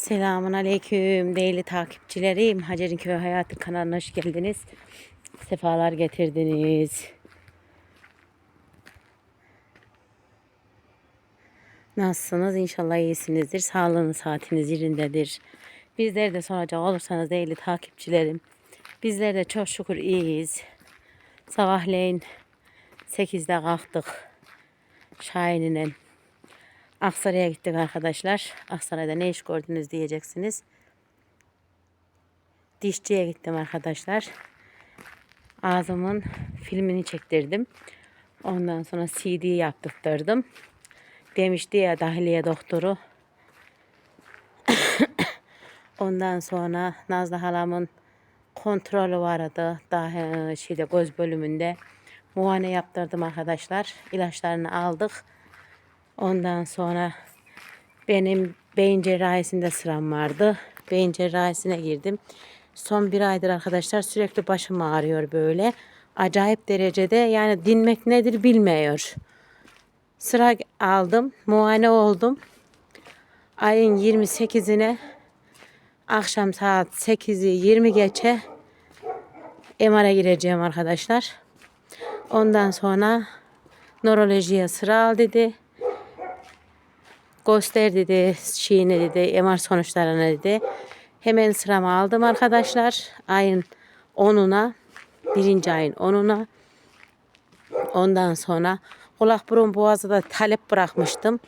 Selamun Aleyküm değerli takipçilerim. Hacer'in Köy Hayatı kanalına hoş geldiniz. Sefalar getirdiniz. Nasılsınız? İnşallah iyisinizdir. Sağlığınız, saatiniz yerindedir. Bizleri de soracak olursanız değerli takipçilerim. Bizler de çok şükür iyiyiz. Sabahleyin 8'de kalktık. Şahin'le Aksaray'a gittik arkadaşlar. Aksaray'da ne iş gördünüz diyeceksiniz. Dişçiye gittim arkadaşlar. Ağzımın filmini çektirdim. Ondan sonra CD yaptırdım. Demişti ya dahiliye doktoru. Ondan sonra Nazlı halamın kontrolü vardı. Daha şeyde göz bölümünde. Muayene yaptırdım arkadaşlar. İlaçlarını aldık. Ondan sonra benim beyin cerrahisinde sıram vardı. Beyin cerrahisine girdim. Son bir aydır arkadaşlar sürekli başım ağrıyor böyle. Acayip derecede yani dinmek nedir bilmiyor. Sıra aldım. Muayene oldum. Ayın 28'ine akşam saat 8'i 20 geçe MR'a gireceğim arkadaşlar. Ondan sonra nörolojiye sıra al dedi göster dedi şeyini dedi MR sonuçlarını dedi. Hemen sıramı aldım arkadaşlar. Ayın 10'una birinci ayın 10'una ondan sonra kulak burun boğazı da talep bırakmıştım.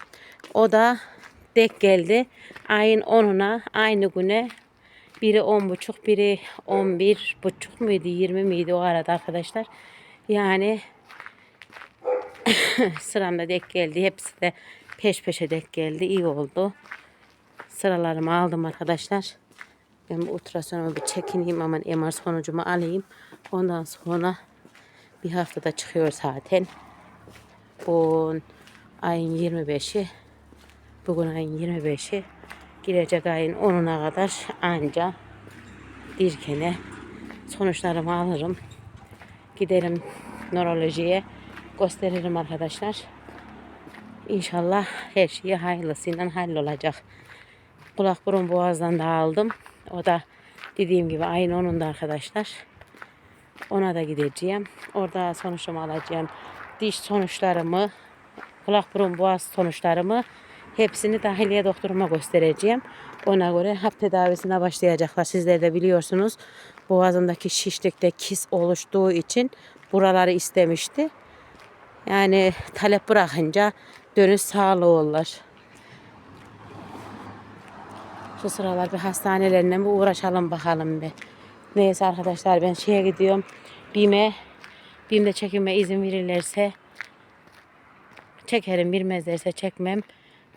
O da dek geldi. Ayın 10'una aynı güne biri 10 buçuk biri 11 buçuk muydu 20 miydi o arada arkadaşlar. Yani sıramda dek geldi. Hepsi de peş peşe dek geldi. İyi oldu. Sıralarımı aldım arkadaşlar. Ben bu ultrasonumu bir çekineyim aman MR sonucumu alayım. Ondan sonra bir haftada çıkıyor zaten. Bu ayın 25'i bugün ayın 25'i girecek ayın 10'una kadar anca Dirken'e sonuçlarımı alırım. Giderim nörolojiye gösteririm arkadaşlar. İnşallah her şey hayırlısıyla hallolacak. Kulak burun boğazdan da aldım. O da dediğim gibi ayın 10'unda arkadaşlar. Ona da gideceğim. Orada sonuçlarımı alacağım. Diş sonuçlarımı, kulak burun boğaz sonuçlarımı hepsini dahiliye doktoruma göstereceğim. Ona göre hap tedavisine başlayacaklar. Sizler de biliyorsunuz boğazımdaki şişlikte kis oluştuğu için buraları istemişti. Yani talep bırakınca dönüş sağlığı olur. Şu sıralar bir hastanelerine bir uğraşalım bakalım bir. Neyse arkadaşlar ben şeye gidiyorum. BİM'e BİM'de çekime izin verirlerse çekerim. Bilmezlerse çekmem.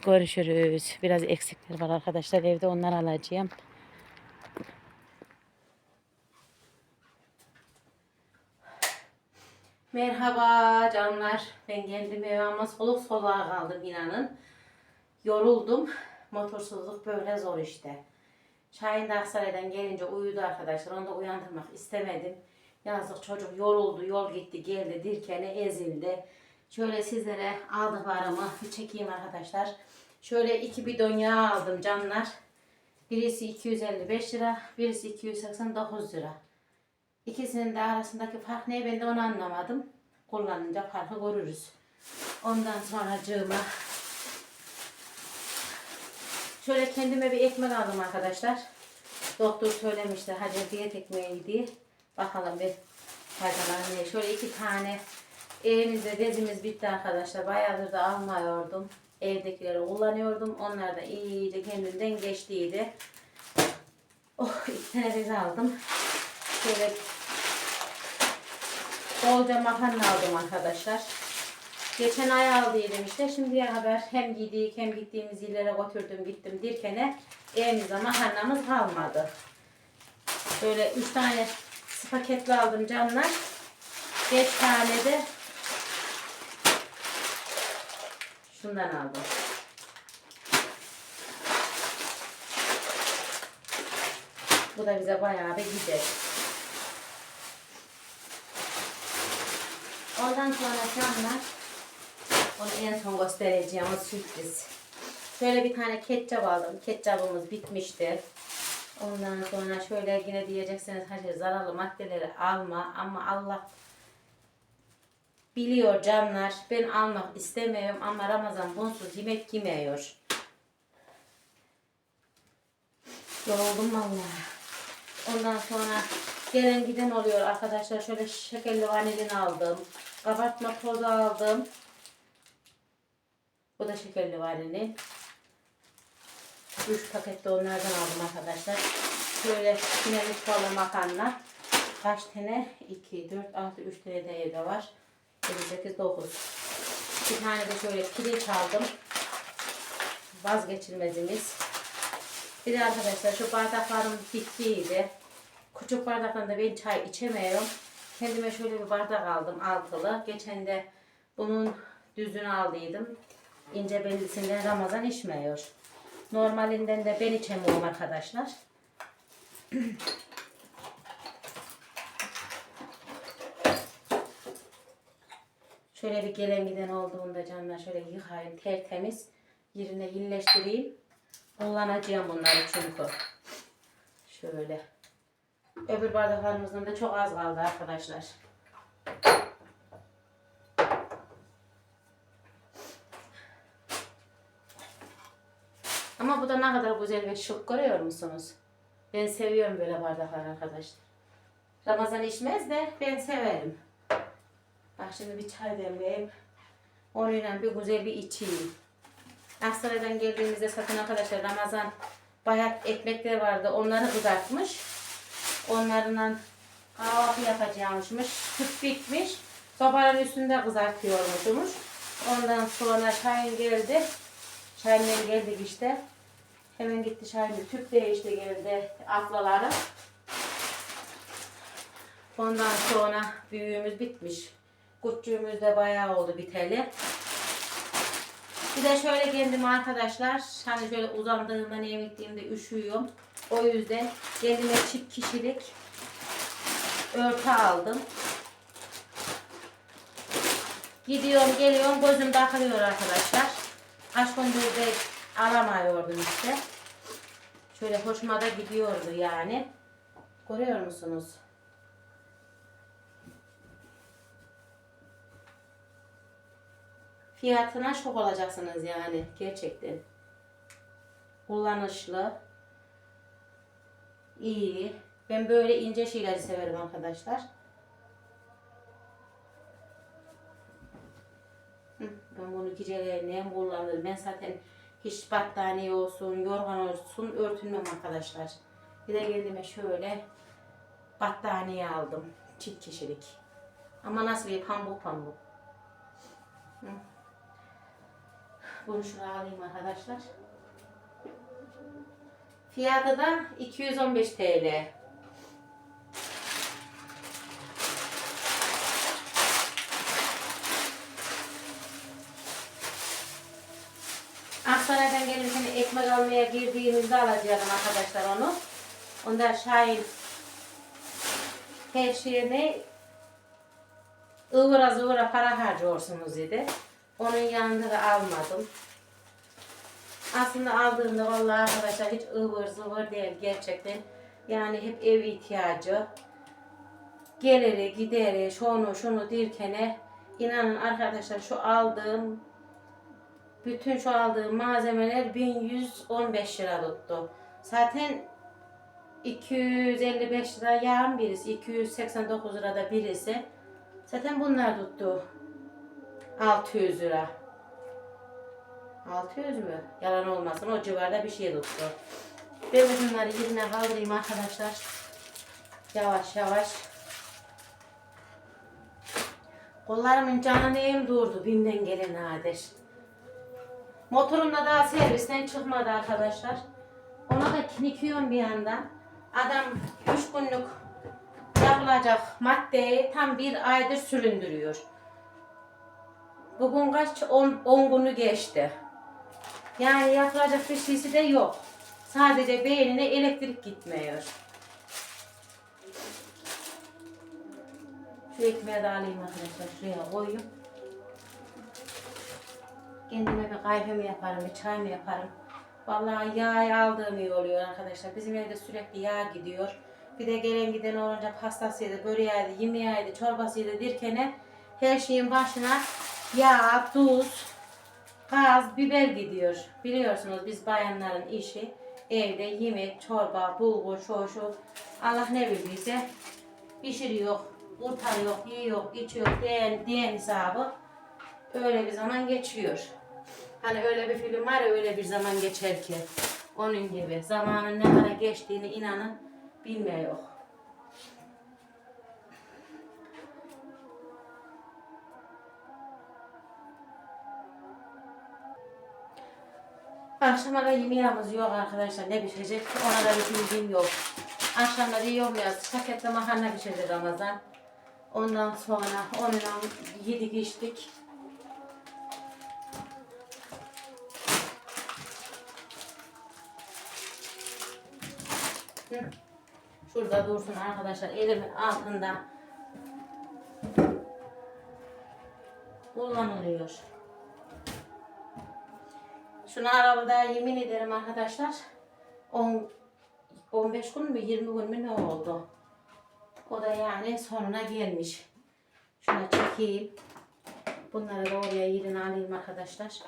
Görüşürüz. Biraz eksikler var arkadaşlar. Evde onları alacağım. Merhaba canlar. Ben geldim eve ama soluk soluğa kaldım inanın. Yoruldum. Motorsuzluk böyle zor işte. Şahin de Aksaray'dan gelince uyudu arkadaşlar. Onu da uyandırmak istemedim. Yazık çocuk yoruldu. Yol gitti geldi. Dirkeni ezildi. Şöyle sizlere aldıklarımı çekeyim arkadaşlar. Şöyle iki bidon yağ aldım canlar. Birisi 255 lira. Birisi 289 lira. İkisinin de arasındaki fark ne ben de onu anlamadım. Kullanınca farkı görürüz. Ondan sonra cığıma şöyle kendime bir ekmek aldım arkadaşlar. Doktor söylemişti hadi diyet ekmeği diye. Bakalım bir faydaları ne. Şöyle iki tane evimizde bezimiz bitti arkadaşlar. Bayağıdır da almıyordum. Evdekileri kullanıyordum. Onlar da iyice kendinden geçtiydi. Oh iki tane bez aldım. Şöyle bolca makarna aldım arkadaşlar. Geçen ay aldıydım işte. Şimdiye kadar hem giydik hem gittiğimiz illere götürdüm gittim dirkene. Evimizde makarnamız kalmadı. Böyle üç tane paketli aldım canlar. Beş tane de şundan aldım. Bu da bize bayağı bir gider. Ondan sonra canlar onu en son göstereceğim o sürpriz. Şöyle bir tane ketçap aldım. Ketçabımız bitmişti. Ondan sonra şöyle yine diyeceksiniz hayır zararlı maddeleri alma ama Allah biliyor canlar ben almak istemiyorum ama Ramazan bunsuz yemek yemiyor. Yoruldum vallahi. Ondan sonra gelen giden oluyor arkadaşlar. Şöyle şekerli vanilin aldım. Kabartma tozu aldım. Bu da şekerli vanilin. 3 paket de onlardan aldım arkadaşlar. Şöyle yine mutfağla makarna. Kaç tane? 2, 4, 6, 3 tane de evde var. 7, 8, 9. Bir tane de şöyle pirinç aldım. Vazgeçilmezimiz. Bir de arkadaşlar şu bardaklarım bittiydi. Küçük bardaktan da ben çay içemiyorum. Kendime şöyle bir bardak aldım altılı. Geçen de bunun düzünü aldıydım. İnce bellisinden Ramazan içmiyor. Normalinden de ben içemiyorum arkadaşlar. Şöyle bir gelen giden olduğunda canlar şöyle yıkayayım tertemiz. Yerine yerleştireyim. Kullanacağım bunları çünkü. Şöyle. Öbür bardaklarımızdan da çok az kaldı arkadaşlar. Ama bu da ne kadar güzel ve şık görüyor musunuz? Ben seviyorum böyle bardaklar arkadaşlar. Ramazan içmez de ben severim. Bak şimdi bir çay demleyeyim. Onunla bir güzel bir içeyim. Aksaray'dan geldiğimizde satın arkadaşlar Ramazan bayat ekmekler vardı. Onları kızartmış. Onlarla kahvaltı yapacakmışmış. Süt bitmiş. Sobanın üstünde kızartıyormuşmuş. Ondan sonra Şahin geldi. Şahin'den geldik işte. Hemen gitti Şahin tüp değişti geldi ablaları. Ondan sonra büyüğümüz bitmiş. Küçüğümüz de bayağı oldu biteli. Bir de şöyle kendim arkadaşlar, hani şöyle uzandığımda neye gittiğimde üşüyorum. O yüzden kendime çift kişilik örtü aldım. Gidiyorum geliyorum gözüm takılıyor arkadaşlar. Kaç gündür de alamıyordum işte. Şöyle hoşuma da gidiyordu yani. Görüyor musunuz? Fiyatına şok olacaksınız yani gerçekten. Kullanışlı. iyi. Ben böyle ince şeyleri severim arkadaşlar. Ben bunu geceleyin kullanırım. Ben zaten hiç battaniye olsun, yorgan olsun örtünmem arkadaşlar. Bir de kendime şöyle battaniye aldım. Çift kişilik. Ama nasıl bir pamuk pamuk. Hı. Bunu şuraya alayım arkadaşlar. Fiyatı da 215 TL. Aksaray'dan gelirken ekmek almaya girdiğimizde alacağım arkadaşlar onu. Onda Şahin her şeyini ıvıra zıvıra para harcıyorsunuz dedi. Onun yanında da almadım. Aslında aldığımda vallahi arkadaşlar hiç ıvır zıvır değil gerçekten. Yani hep ev ihtiyacı. Geliri gideri şunu şunu dirkene inanın arkadaşlar şu aldığım bütün şu aldığım malzemeler 1115 lira tuttu. Zaten 255 lira yağın birisi, 289 lirada birisi. Zaten bunlar tuttu. 600 lira. 600 mü? Yalan olmasın o civarda bir şey tuttu. Ben bunları yerine kaldırayım arkadaşlar. Yavaş yavaş. Kollarımın canı neyim durdu bimden gelen nadir. Motorumla daha servisten çıkmadı arkadaşlar. Ona da kinikiyorum bir yandan. Adam 3 günlük yapılacak maddeyi tam bir aydır süründürüyor. Bugün kaç? 10 günü geçti. Yani yapılacak bir şeysi de yok. Sadece beynine elektrik gitmiyor. Şu ekmeği de alayım arkadaşlar. Şuraya koyayım. Kendime bir kahvemi yaparım, bir çayımı yaparım. Vallahi yağ aldığım iyi oluyor arkadaşlar. Bizim evde sürekli yağ gidiyor. Bir de gelen giden olunca pastasıydı, böreğiydi, yemeğiydi, çorbasıydı dirkene her şeyin başına yağ, tuz, gaz, biber gidiyor. Biliyorsunuz biz bayanların işi evde yemek, çorba, bulgur, şu şu. Allah ne bildiyse pişiriyor, kurtarıyor, yiyor, içiyor diyen, diyen hesabı öyle bir zaman geçiyor. Hani öyle bir film var ya öyle bir zaman geçer ki. Onun gibi. Zamanın ne kadar geçtiğini inanın bilmiyor. Akşama da yemeğimiz yok arkadaşlar. Ne pişecek? Ona da bir bilgim yok. Akşamları yiyorum ya. Paketli makarna pişirdi Ramazan. Ondan sonra onunla yedik içtik. Şurada dursun arkadaşlar elimin altında kullanılıyor. Şunu arabada yemin ederim arkadaşlar 10 15 gün mü 20 gün mü ne oldu? O da yani sonuna gelmiş. Şuna çekeyim. Bunları da oraya yerine alayım arkadaşlar.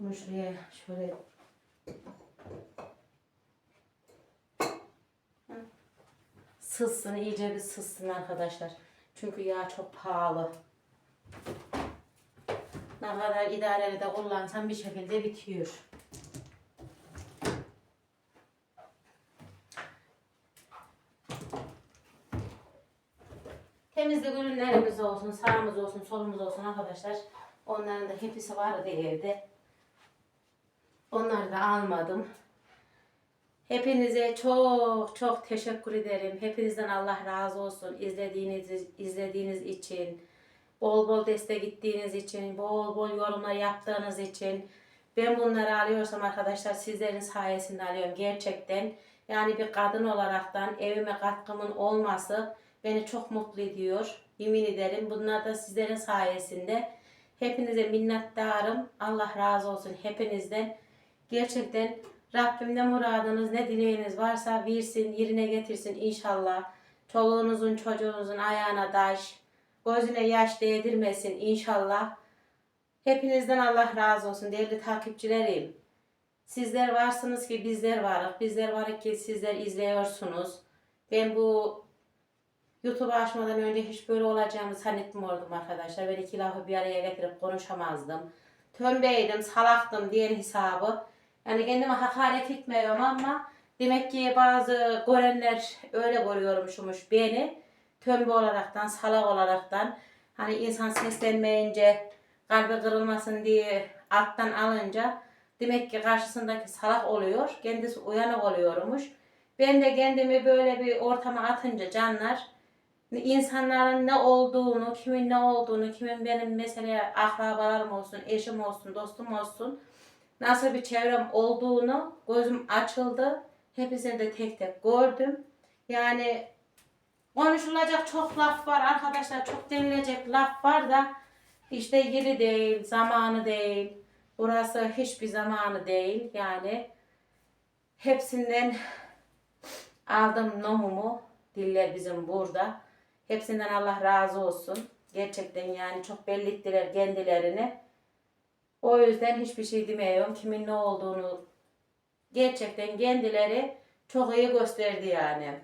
Bunu şuraya şöyle sızsın, iyice bir sızsın arkadaşlar. Çünkü yağ çok pahalı. Ne kadar idareli de kullansan bir şekilde bitiyor. Temizlik ürünlerimiz olsun, sağımız olsun, solumuz olsun arkadaşlar. Onların da hepsi vardı evde. Onları da almadım. Hepinize çok çok teşekkür ederim. Hepinizden Allah razı olsun. İzlediğiniz izlediğiniz için, bol bol destek gittiğiniz için, bol bol yorumlar yaptığınız için. Ben bunları alıyorsam arkadaşlar sizlerin sayesinde alıyorum gerçekten. Yani bir kadın olaraktan evime katkımın olması beni çok mutlu ediyor. Yemin ederim bunlar da sizlerin sayesinde. Hepinize minnettarım. Allah razı olsun hepinizden. Gerçekten Rabbim ne muradınız ne dileğiniz varsa versin yerine getirsin inşallah. Çoluğunuzun çocuğunuzun ayağına taş, gözüne yaş değdirmesin inşallah. Hepinizden Allah razı olsun değerli takipçilerim. Sizler varsınız ki bizler varız. Bizler varız ki sizler izliyorsunuz. Ben bu YouTube açmadan önce hiç böyle olacağını zannetmiyordum arkadaşlar. Ben iki lafı bir araya getirip konuşamazdım. Tömbeydim, salaktım diyen hesabı. Yani kendime hakaret etmiyorum ama demek ki bazı görenler öyle görüyormuşmuş beni. Tömbe olaraktan, salak olaraktan. Hani insan seslenmeyince, kalbi kırılmasın diye alttan alınca demek ki karşısındaki salak oluyor. Kendisi uyanık oluyormuş. Ben de kendimi böyle bir ortama atınca canlar insanların ne olduğunu, kimin ne olduğunu, kimin benim mesela akrabalarım olsun, eşim olsun, dostum olsun nasıl bir çevrem olduğunu gözüm açıldı. Hepsini de tek tek gördüm. Yani konuşulacak çok laf var arkadaşlar. Çok denilecek laf var da işte yeri değil, zamanı değil. Burası hiçbir zamanı değil. Yani hepsinden aldım nohumu. Diller bizim burada. Hepsinden Allah razı olsun. Gerçekten yani çok belli ettiler kendilerini. O yüzden hiçbir şey demiyorum. Kimin ne olduğunu gerçekten kendileri çok iyi gösterdi yani.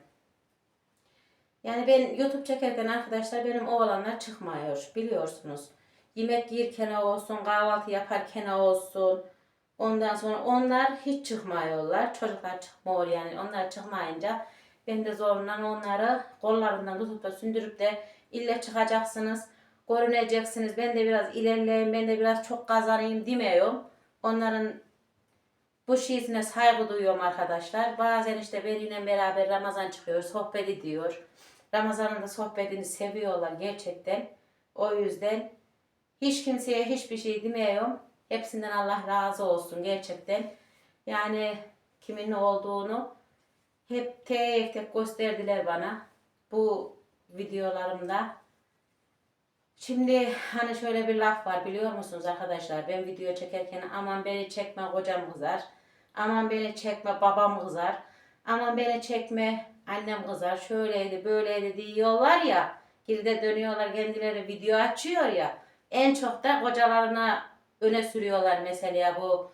Yani ben YouTube çekerken arkadaşlar benim oğlanlar çıkmıyor biliyorsunuz. Yemek yerken olsun, kahvaltı yaparken olsun. Ondan sonra onlar hiç çıkmıyorlar. Çocuklar çıkmıyor yani. Onlar çıkmayınca ben de zorundan onları kollarından tutup da sündürüp de ille çıkacaksınız görüneceksiniz. Ben de biraz ilerleyeyim, ben de biraz çok kazanayım demiyorum. Onların bu şeysine saygı duyuyorum arkadaşlar. Bazen işte benimle beraber Ramazan çıkıyor, sohbet ediyor. Ramazan'ın da sohbetini seviyorlar gerçekten. O yüzden hiç kimseye hiçbir şey demiyorum. Hepsinden Allah razı olsun gerçekten. Yani kimin ne olduğunu hep tek tek gösterdiler bana bu videolarımda. Şimdi hani şöyle bir laf var biliyor musunuz arkadaşlar? Ben video çekerken aman beni çekme kocam kızar. Aman beni çekme babam kızar. Aman beni çekme annem kızar. Şöyleydi böyleydi diyorlar ya. Geride dönüyorlar kendileri video açıyor ya. En çok da kocalarına öne sürüyorlar mesela bu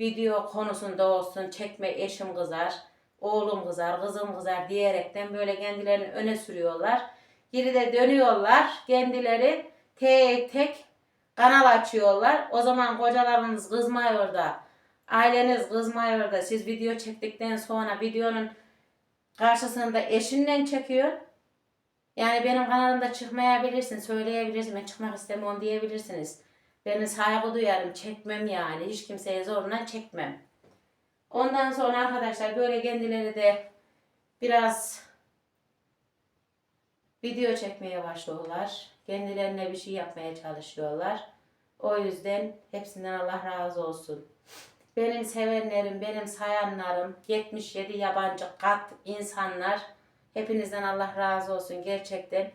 video konusunda olsun çekme eşim kızar, oğlum kızar, kızım kızar diyerekten böyle kendilerini öne sürüyorlar. Geride dönüyorlar kendileri tek tek kanal açıyorlar. O zaman kocalarınız kızmıyor da, aileniz kızmıyor da siz video çektikten sonra videonun karşısında eşinden çekiyor. Yani benim kanalımda çıkmayabilirsin, söyleyebilirsin, ben çıkmak istemiyorum diyebilirsiniz. Ben saygı duyarım, çekmem yani. Hiç kimseye zorla çekmem. Ondan sonra arkadaşlar böyle kendileri de biraz video çekmeye başlıyorlar. Kendilerine bir şey yapmaya çalışıyorlar. O yüzden hepsinden Allah razı olsun. Benim sevenlerim, benim sayanlarım, 77 yabancı kat insanlar. Hepinizden Allah razı olsun gerçekten.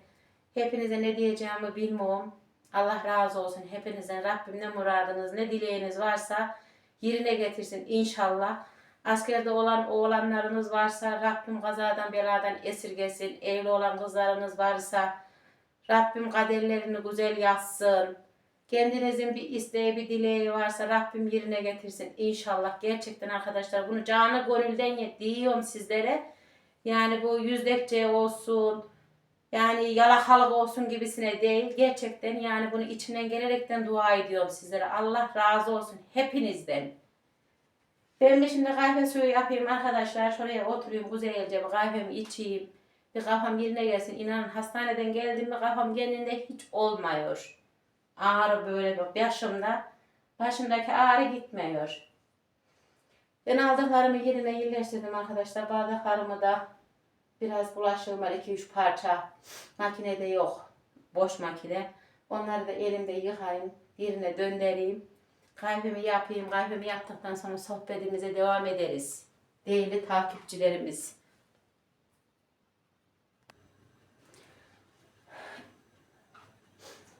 Hepinize ne diyeceğimi bilmiyorum. Allah razı olsun hepinizden. Rabbim ne muradınız, ne dileğiniz varsa yerine getirsin inşallah. Askerde olan oğlanlarınız varsa Rabbim kazadan beladan esirgesin. Evli olan kızlarınız varsa Rabbim kaderlerini güzel yazsın. Kendinizin bir isteği, bir dileği varsa Rabbim yerine getirsin. İnşallah gerçekten arkadaşlar bunu canı gönülden diyorum sizlere. Yani bu yüzdekçe olsun, yani yalakalık olsun gibisine değil. Gerçekten yani bunu içinden gelerekten dua ediyorum sizlere. Allah razı olsun hepinizden. Ben de şimdi kahve suyu yapayım arkadaşlar. Şuraya oturayım güzelce bir kahvemi içeyim. Bir kafam yerine gelsin. İnanın hastaneden geldim mi kafam kendinde hiç olmuyor. Ağrı böyle bir başımda. Başımdaki ağrı gitmiyor. Ben aldıklarımı yerine yerleştirdim arkadaşlar. Bardaklarımı da biraz bulaşığım var. 2-3 parça. Makinede yok. Boş makine. Onları da elimde yıkayayım. Yerine döndüreyim. Kahvemi yapayım. Kahvemi yaptıktan sonra sohbetimize devam ederiz. Değerli takipçilerimiz.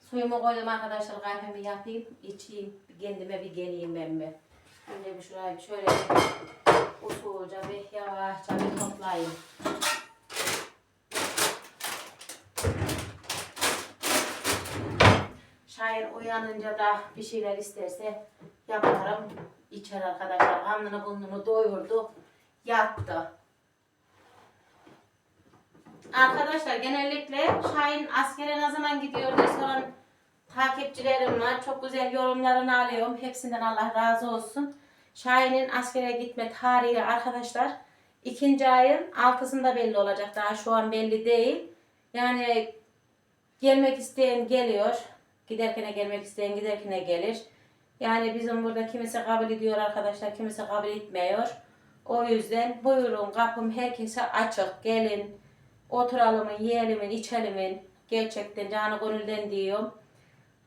Suyumu koydum arkadaşlar. Kahvemi yapayım. içeyim. Kendime bir geleyim ben bir. Bir şurayı şöyle usulca bir yavaşça bir toplayayım. Şair uyanınca da bir şeyler isterse yaparım. İçer arkadaşlar. Karnını burnunu doyurdu. Yattı. Arkadaşlar genellikle Şahin askere ne zaman gidiyor diye soran takipçilerim var. Çok güzel yorumlarını alıyorum. Hepsinden Allah razı olsun. Şahin'in askere gitme tarihi arkadaşlar ikinci ayın altısında belli olacak. Daha şu an belli değil. Yani gelmek isteyen geliyor. Giderkene gelmek isteyen giderkene gelir. Yani bizim burada kimisi kabul ediyor arkadaşlar, kimisi kabul etmiyor. O yüzden buyurun kapım herkese açık. Gelin oturalım, yiyelim, içelim. Gerçekten canı gönülden diyorum.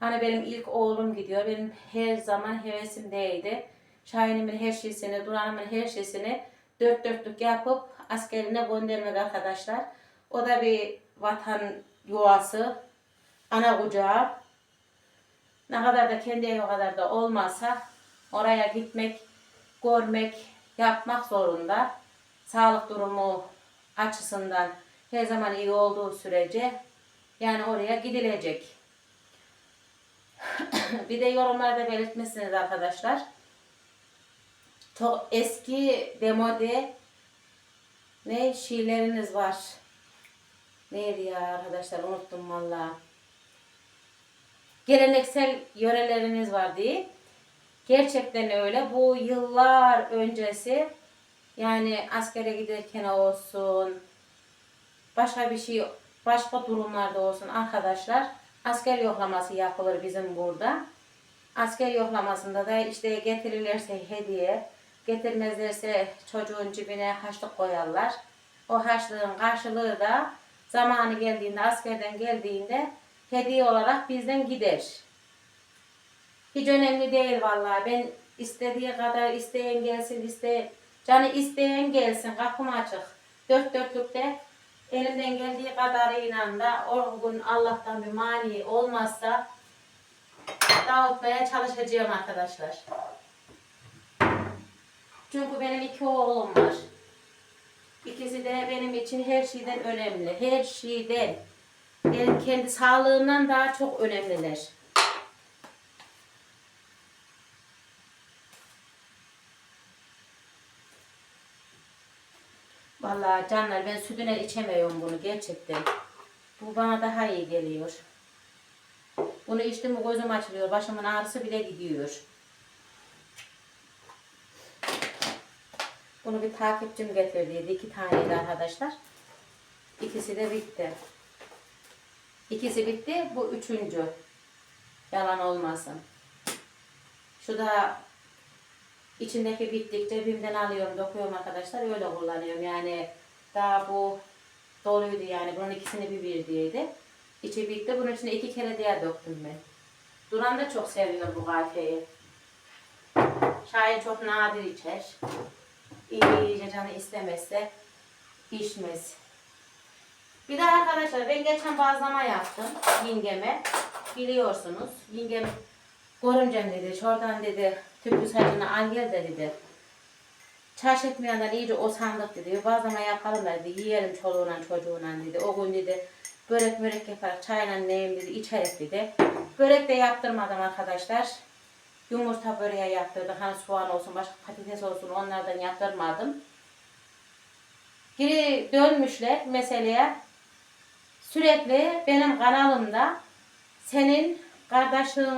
Hani benim ilk oğlum gidiyor. Benim her zaman hevesimdeydi. Şahin'imin her şeysini, Duran'ımın her şeysini dört dörtlük yapıp askerine göndermek arkadaşlar. O da bir vatan yuvası, ana kucağı. Ne kadar da kendi evi kadar da olmasa oraya gitmek, görmek, yapmak zorunda. Sağlık durumu açısından her zaman iyi olduğu sürece yani oraya gidilecek. bir de yorumlarda belirtmişsiniz arkadaşlar. Çok eski demode ne şiirleriniz var. Neydi ya arkadaşlar unuttum valla. Geleneksel yöreleriniz var diye. Gerçekten öyle. Bu yıllar öncesi yani askere giderken olsun başka bir şey başka durumlarda olsun arkadaşlar asker yoklaması yapılır bizim burada. Asker yoklamasında da işte getirirlerse hediye, getirmezlerse çocuğun cebine haçlık koyarlar. O haçlığın karşılığı da zamanı geldiğinde, askerden geldiğinde hediye olarak bizden gider. Hiç önemli değil vallahi. Ben istediği kadar isteyen gelsin, iste canı isteyen gelsin. Kapım açık. Dört dörtlükte elimden geldiği kadarıyla da o gün Allah'tan bir mani olmazsa dağıtmaya çalışacağım arkadaşlar. Çünkü benim iki oğlum var. İkisi de benim için her şeyden önemli. Her şeyden. Benim kendi sağlığımdan daha çok önemliler. Vallahi canlar ben sütüne içemiyorum bunu gerçekten. Bu bana daha iyi geliyor. Bunu içtim mi gözüm açılıyor. Başımın ağrısı bile gidiyor. Bunu bir takipçim getirdiydi. iki taneydi arkadaşlar. İkisi de bitti. İkisi bitti. Bu üçüncü. Yalan olmasın. Şu da içindeki bittikçe bimden alıyorum, dokuyorum arkadaşlar. Öyle kullanıyorum. Yani daha bu doluydu yani. Bunun ikisini bir bir diyeydi. İçi bitti. Bunun içine iki kere diğer döktüm ben. Duran da çok seviyor bu kahveyi. Şahin çok nadir içer. İyice canı istemezse içmez. Bir de arkadaşlar ben geçen bazlama yaptım yengeme. Biliyorsunuz. Yengem görümcem dedi. Şuradan dedi tüplü sacını al gel de dedi. Çarş etmeyenden iyice o sandık dedi. Bazlama yapalım dedi. Yiyelim çoluğuna çocuğuna dedi. O gün dedi börek börek yaparak çayla neyim dedi içerik dedi. Börek de yaptırmadım arkadaşlar. Yumurta böreği yaptırdık. Hani soğan olsun, başka patates olsun onlardan yaptırmadım. Geri dönmüşler meseleye. Sürekli benim kanalımda senin kardeşin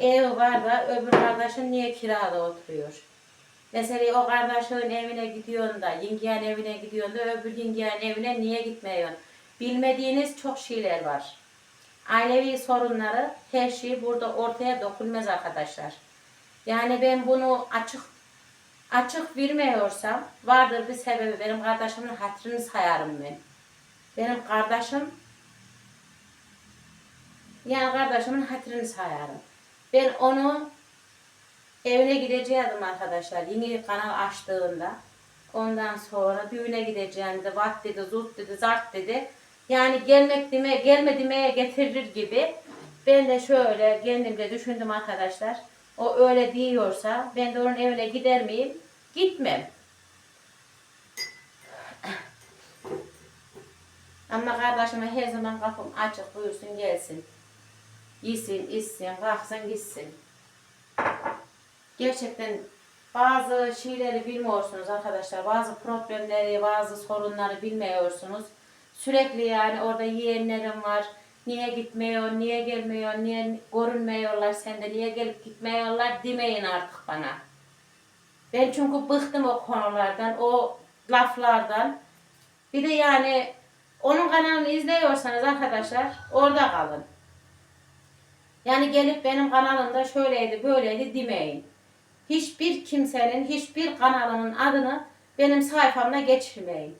evi var da öbür kardeşin niye kirada oturuyor? Mesela o kardeşin evine gidiyorsun da, yengeyen evine gidiyorsun da öbür yengeyen evine niye gitmiyorsun? Bilmediğiniz çok şeyler var. Ailevi sorunları her şey burada ortaya dökülmez arkadaşlar. Yani ben bunu açık açık vermiyorsam vardır bir sebebi. Benim kardeşimin hatırını sayarım ben. Benim kardeşim yani kardeşimin hatırını sayarım. Ben onu evine gideceğim arkadaşlar. Yeni kanal açtığında. Ondan sonra düğüne gideceğim dedi. Vat dedi, zurt dedi, zart dedi. Yani gelmek demeye, gelme demeye getirir gibi. Ben de şöyle kendimce düşündüm arkadaşlar. O öyle diyorsa ben de onun evine gider miyim? Gitmem. Ama kardeşime her zaman kapım açık buyursun gelsin. Yesin, içsin, kalksın gitsin. Gerçekten bazı şeyleri bilmiyorsunuz arkadaşlar. Bazı problemleri, bazı sorunları bilmiyorsunuz. Sürekli yani orada yeğenlerim var. Niye gitmiyor, niye gelmiyor, niye görünmüyorlar sende, niye gelip gitmiyorlar demeyin artık bana. Ben çünkü bıktım o konulardan, o laflardan. Bir de yani onun kanalını izliyorsanız arkadaşlar orada kalın. Yani gelip benim kanalımda şöyleydi böyleydi demeyin. Hiçbir kimsenin, hiçbir kanalının adını benim sayfamda geçirmeyin.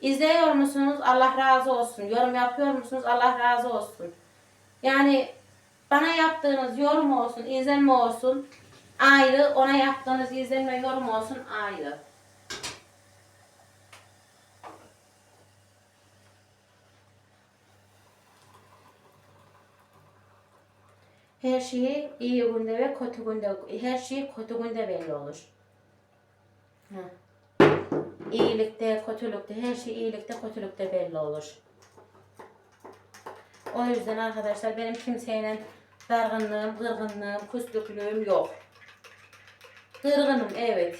İzliyor musunuz? Allah razı olsun. Yorum yapıyor musunuz? Allah razı olsun. Yani bana yaptığınız yorum olsun, izlenme olsun ayrı. Ona yaptığınız izlenme, yorum olsun ayrı. Her şeyi iyi günde ve kötü günde, her şey kötü günde belli olur. Heh. İyilikte, kötülükte, her şey iyilikte, kötülükte belli olur. O yüzden arkadaşlar benim kimseyle dargınlığım, kırgınlığım, küslüklüğüm yok. Kırgınım evet.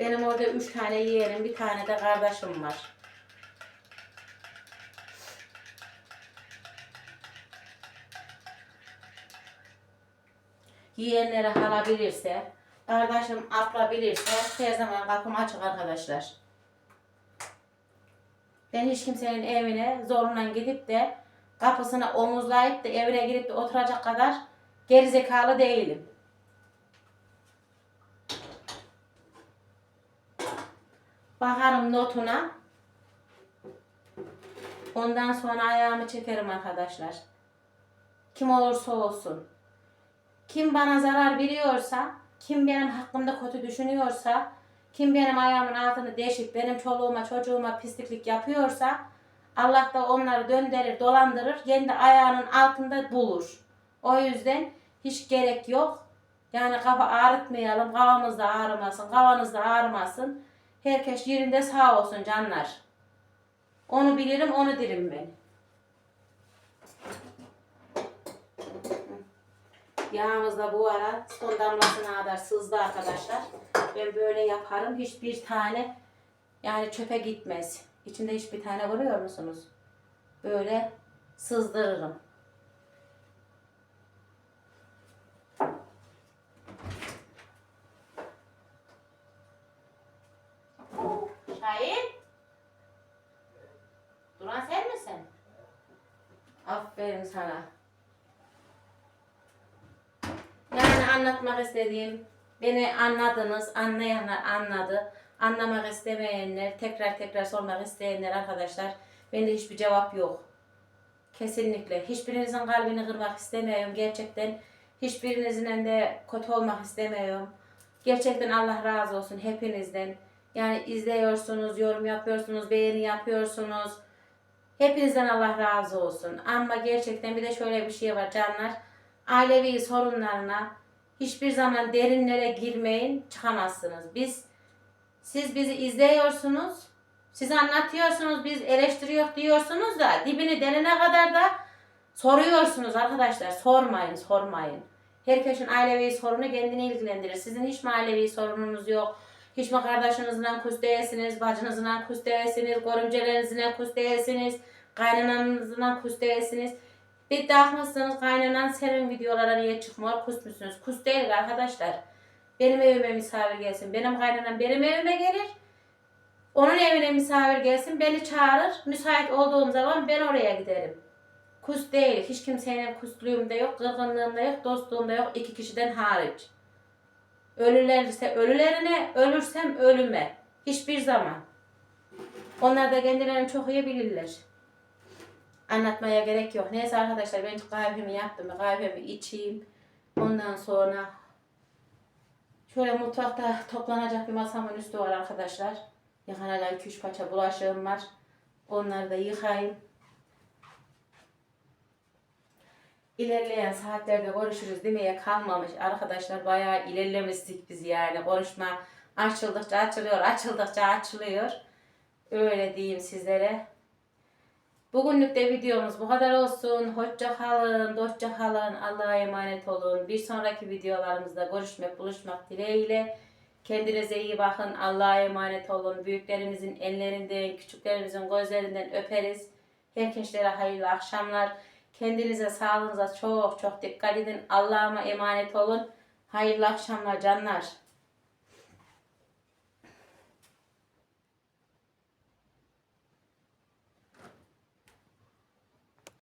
Benim orada üç tane yeğenim, bir tane de kardeşim var. Yeğenleri halabilirse, kardeşim aklabilirse her zaman kapım açık arkadaşlar. Ben hiç kimsenin evine zorla gidip de kapısına omuzlayıp da evine girip de oturacak kadar gerizekalı değilim. Bakarım notuna. Ondan sonra ayağımı çekerim arkadaşlar. Kim olursa olsun. Kim bana zarar veriyorsa, kim benim hakkımda kötü düşünüyorsa, kim benim ayağımın altını deşip benim çoluğuma çocuğuma pisliklik yapıyorsa Allah da onları döndürür, dolandırır, kendi ayağının altında bulur. O yüzden hiç gerek yok. Yani kafa ağrıtmayalım, kafamız da ağrımasın, kafanız da ağrımasın. Herkes yerinde sağ olsun canlar. Onu bilirim, onu dirim ben. Yağımız da bu ara son damlasına kadar sızdı arkadaşlar. Ben böyle yaparım. Hiçbir tane yani çöpe gitmez. İçinde hiçbir tane görüyor musunuz? Böyle sızdırırım. Şahin? Duran sen misin? Aferin sana. Yani anlatmak istediğim, beni anladınız, anlayanlar anladı. Anlamak istemeyenler, tekrar tekrar sormak isteyenler arkadaşlar, bende hiçbir cevap yok. Kesinlikle. Hiçbirinizin kalbini kırmak istemiyorum gerçekten. Hiçbirinizin de kötü olmak istemiyorum. Gerçekten Allah razı olsun hepinizden. Yani izliyorsunuz, yorum yapıyorsunuz, beğeni yapıyorsunuz. Hepinizden Allah razı olsun. Ama gerçekten bir de şöyle bir şey var canlar. Ailevi sorunlarına hiçbir zaman derinlere girmeyin, çıkamazsınız. Biz siz bizi izliyorsunuz, siz anlatıyorsunuz, biz eleştiriyor diyorsunuz da dibini delene kadar da soruyorsunuz arkadaşlar. Sormayın, sormayın. Herkesin ailevi sorunu kendini ilgilendirir. Sizin hiç mi ailevi sorununuz yok? Hiç mi kardeşinizle kus değilsiniz, bacınızla kus değilsiniz, görümcelerinizle kus değilsiniz, kaynananızla kus değilsiniz? Bir takmışsınız kaynanan senin videolara niye çıkmıyor kusmuşsunuz. Kus değil arkadaşlar. Benim evime misafir gelsin. Benim kaynanam benim evime gelir. Onun evine misafir gelsin. Beni çağırır. Müsait olduğum zaman ben oraya giderim. Kus değil. Hiç kimseyle kusluğum da yok. Kırgınlığım da yok. Dostluğum da yok. iki kişiden hariç. Ölürlerse ölülerine, ölürsem ölüme. Hiçbir zaman. Onlar da kendilerini çok iyi bilirler. Anlatmaya gerek yok. Neyse arkadaşlar ben kahvemi yaptım. Kahvemi içeyim. Ondan sonra şöyle mutfakta toplanacak bir masamın üstü var arkadaşlar. Yıkanacak 2-3 paça bulaşığım var. Onları da yıkayayım. İlerleyen saatlerde görüşürüz demeye kalmamış. Arkadaşlar bayağı ilerlemiştik biz yani. Konuşma açıldıkça açılıyor, açıldıkça açılıyor. Öyle diyeyim sizlere. Bugünlük de videomuz bu kadar olsun. Hoşça kalın, dostça kalın. Allah'a emanet olun. Bir sonraki videolarımızda görüşmek, buluşmak dileğiyle. Kendinize iyi bakın. Allah'a emanet olun. Büyüklerimizin ellerinden, küçüklerimizin gözlerinden öperiz. Herkeslere hayırlı akşamlar. Kendinize, sağlığınıza çok çok dikkat edin. Allah'ıma emanet olun. Hayırlı akşamlar canlar.